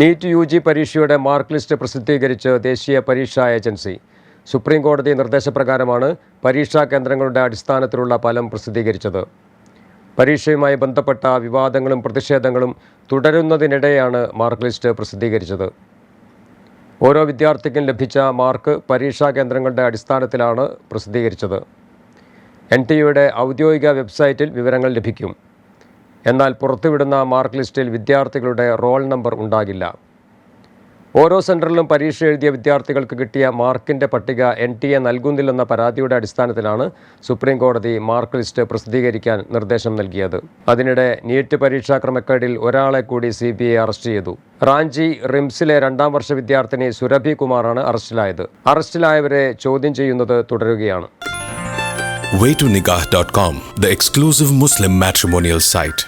NEET U G പരീക്ഷയുടെ mark list പ്രസിദ്ധീകരിച്ച് ദേശീയ പരീക്ഷാ ഏജൻസി. സുപ്രീം കോടതി നിർദ്ദേശപ്രകാരമാണ് പരീക്ഷാ കേന്ദ്രങ്ങളുടെ അടിസ്ഥാനത്തിലുള്ള ഫലം പ്രസിദ്ധീകരിച്ചത്. പരീക്ഷയുമായി ബന്ധപ്പെട്ട വിവാദങ്ങളും പ്രതിഷേധങ്ങളും തുടരുന്നതിനിടെയാണ് മാർക്ക് ലിസ്റ്റ് പ്രസിദ്ധീകരിച്ചത്. ഓരോ വിദ്യാർത്ഥിക്കും ലഭിച്ച മാർക്ക് പരീക്ഷാ കേന്ദ്രങ്ങളുടെ അടിസ്ഥാനത്തിലാണ് പ്രസിദ്ധീകരിച്ചത്. എൻ ടി യുടെ ഔദ്യോഗിക വെബ്സൈറ്റിൽ വിവരങ്ങൾ ലഭിക്കും. എന്നാൽ പുറത്തുവിടുന്ന മാർക്ക് ലിസ്റ്റിൽ വിദ്യാർത്ഥികളുടെ റോൾ നമ്പർ ഉണ്ടാകില്ല. ഓരോ സെന്ററിലും പരീക്ഷ എഴുതിയ വിദ്യാർത്ഥികൾക്ക് കിട്ടിയ മാർക്കിന്റെ പട്ടിക എൻ ടി എ നൽകുന്നില്ലെന്ന പരാതിയുടെ അടിസ്ഥാനത്തിലാണ് സുപ്രീം കോടതി മാർക്ക് ലിസ്റ്റ് പ്രസിദ്ധീകരിക്കാൻ നിർദ്ദേശം നൽകിയത്. അതിനിടെ നീറ്റ് പരീക്ഷാ ക്രമക്കേടിൽ ഒരാളെ കൂടി സി ബി ഐ അറസ്റ്റ് ചെയ്തു. റാഞ്ചി റിംസിലെ രണ്ടാം വർഷ വിദ്യാർത്ഥിനി സുരഭി കുമാറാണ് അറസ്റ്റിലായത്. അറസ്റ്റിലായവരെ ചോദ്യം ചെയ്യുന്നത് തുടരുകയാണ്. Waytonikah.com, the exclusive Muslim matrimonial site.